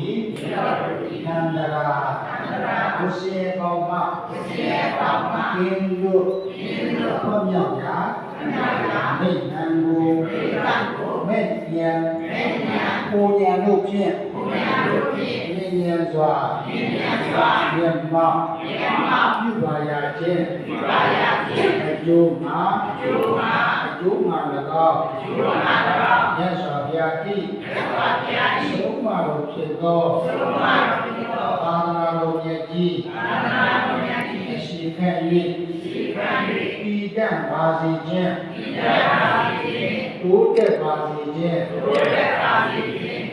သည်နန္ဒရာဘုရှိကောင်းမှကင်းလို့ဘုမြောက်ရာမိဏံကိုမဲ့ပြန်ကိုညာတို့ဖြင့်မြင်ဉာဏ်စွာမြတ်မောပြုပါရခြင်းအကျိုးမှာအကျိုးမှာ၎ င်းမြတ်စွာဘုရား၏သုံးပါတော်ဖြစ်သောသာသနာတော်မြတ်ကြီးအရှိခံ၍ဤတံပါစီခြင်းတိုးတက်ပါစီခြင်း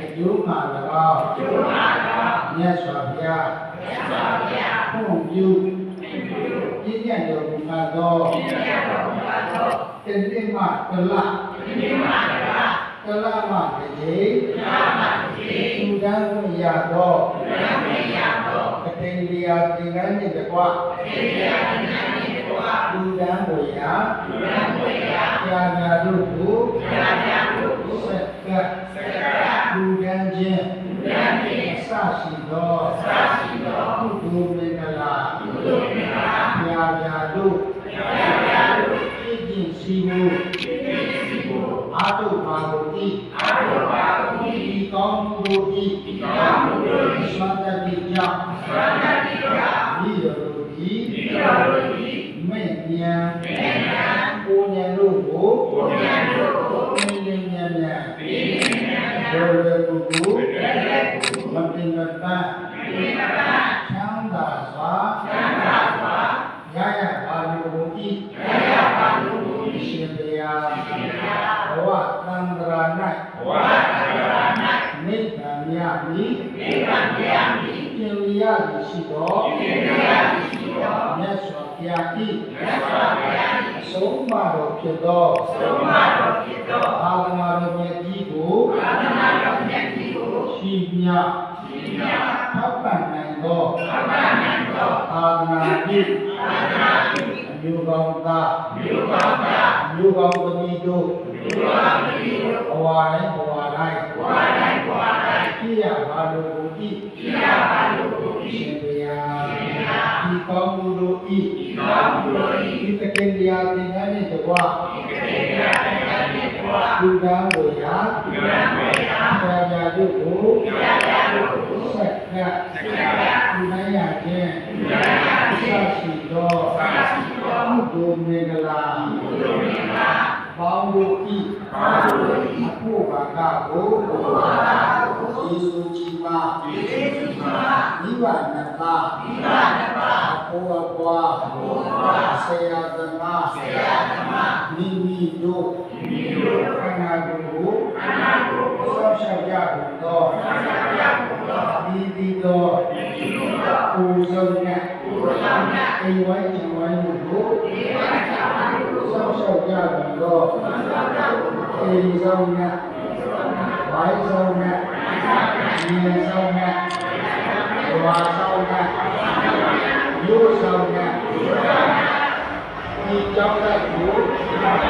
အကျိုးမှာ၎င်းမြတ်စွာဘုရားဘုံပြုပြည့်ညတ်တော်မူသောတင် တိမတလတလမတည်းသူတန်းကိုရသောကတိလျာသင်္ကန်းနှင့်တကွသူတန်းကိုရဆရာနာတို့ကိုဆက်ကသူတန်းချင်းစရှိသောကုသိုလ်မင်္ဂလာပြာပြာတို့ပြည့်ကျင့်စီ ဖို့အာတုပါတို့ဤဒီကောင်းမှုတို့ဤသံတတိကြောင့်ဤတော်တို့ဤမေ့မြန်ကိုဉဏ်တို့ကိုမြင်မြင်မြန်မြန်ဘောရပုဂ္ဂိုလ်မတင်မပန်းချမ်းသာစွာရရပါလို့ဘုရားရှင်ဘုရားဘဝသံဃာ၌နိဗ္ဗာန်မြတ်ပြီပြင် လျာရှိတော်မြတ်စွာဘုရား၏အဆုံးအမတော်ဖြစ်သောသာသနာတော်မြတ်ကြီးကိုရှိမြထောက်ပံ့နိုင်သောသာသနာပြုအမျိုးကောင်းသားအမျိုးကောင်းသမီးတို့ဘဝတိုင်းဘဝတိုင်းပြည့်ရပါလို့ ကိုဤရှင်ဘုရားဒီကောင်းမှုတို့ဤဒီတကယ်တရားသင်္ကန်းနှင့်တကွလူကံကိုရာဆရာပြတို့ကိုဆက်ကလူနိုင်ရခြင်းဆရှိသောကုသိုလ်မင်္ဂလာပေါင်းတို့ဤအဖို့ဘာကကိုယေရှုကြီးပါ နိဗ္ဗာန်သာအဖို့အပွားဆရာသမားမိမိတို့ခန္ဓာကိုယ်ကိုဆောက်ရှောက်ရကုန်သောဒီဒီသောကိုယ်ဆုံးနဲ့အိမ်ဝိုင်းချင်ဝိုင်းတို့ကိုဆောက်ရှောက်ရကုန်သောအိမ်ဆုံးနဲ့ဝိုင်းဆုံးနဲ့မြေဆုံးနဲ့ဝါဆုံးနဲ့မြို့ဆုံးနဲ့ဒီကြောင့်လ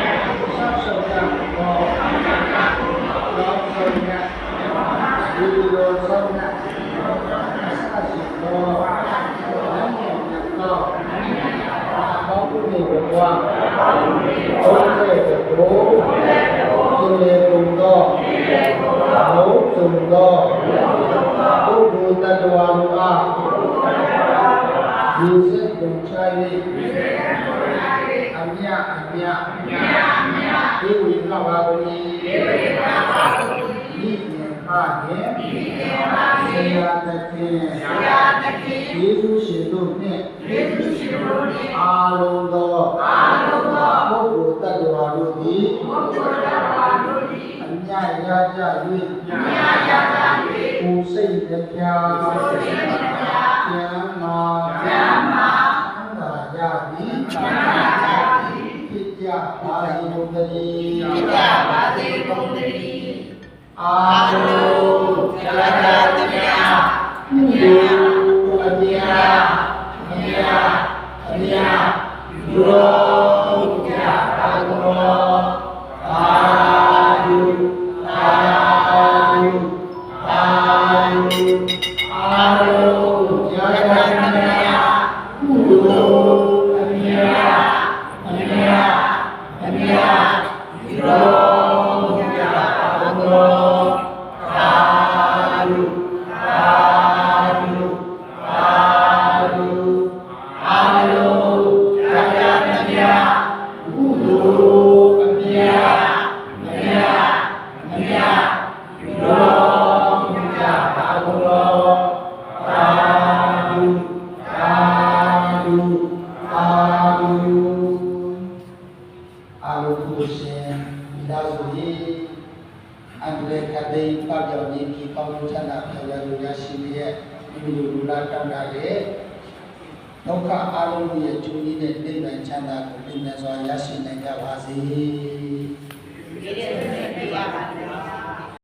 ည်းကိုဆောက်ရှောက်ရကုန်သောလောင်းဆုံးနဲ့ဒီလိုဆုံးနဲ့ဆက်ရှိသောလမ်းမြေတော့ဘောင်းကိုဘဝဘုရားကိုဒီလေကုန်သောဘုံစုံသောပုဂ္ဂိုလ်တ attva တို့အားဒီစိတ်ကိုချ၍ အမြအမြဒီဝိသဘာဝီဒီမြင်ပါနှင့်ဆရာတခင်ယေရှုရှင်တို့နှင့်အာလုံးသောပုဂ္ဂိုလ်တ attva တို့သည်အမြရကြ၍ကိုယ်စိတ်တရားကျမ်းမာချမ်းသာကြ သ သာဓုအာရုံကိုရှင်မိသားစုကြီးအန္တရာယ်ကတိတ်ပောက်ပြောင်းခြင်းဒီပေါင်းချမ်းသာဖြောရလို့ရရှိတဲ့ဒီလိုလူလာတောင်းတာရဲ့ဒုက္ခအာရုံရဲ့ကျိုးကြီးတဲ့နိဗ္ဗာန်ချမ်းသာကိုပြည့်မြတ်စွာရရှိနိုင်ကြပါစေဒီနေ့ဆက်ပြရပါ